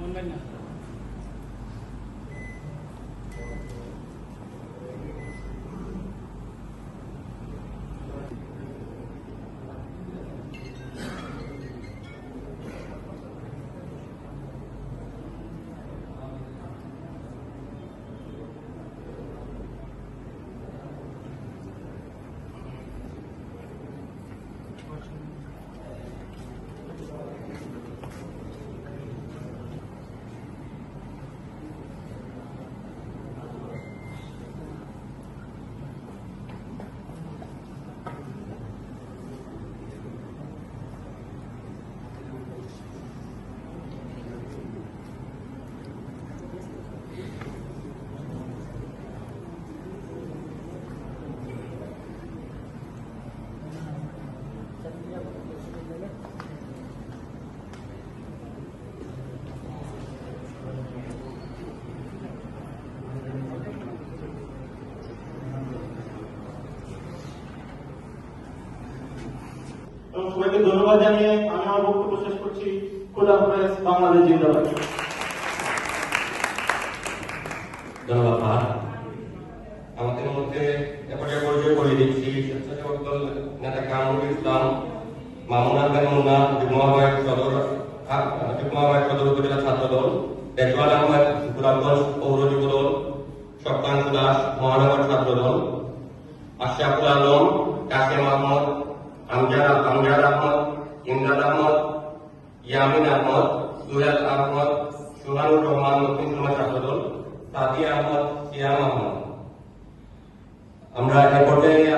Mau? সবাইকে ধন্যবাদ জানিয়ে আমি আমার বক্তব্য শেষ করছি। খোদা হাফেজ বাংলাদেশ জিন্দাবাদ। ধন্যবাদ আমাদের মধ্যে এবারে পরিচয় করে দিচ্ছি। স্বেচ্ছাসেবক দল নেতা কামরুল ইসলাম মামুন মুন্না যুগ্মবাহিক সদর যুগ্মবাহিক সদর উপজেলা ছাত্র দল আহমেদ পৌর যুব দল দাস, মহানগর ছাত্র দল আশরাফুল আলম আহমদ আমজাদ আমজাদ আহমদ ইমরান আহমদ ইয়ামিন আহমদ সুহেল আহমদ সুহানুর রহমান দক্ষিণ সমাজ ছাত্র দল সাদিয়া আহমদ সিয়াম আহমদ আমরা এ পর্যায়ে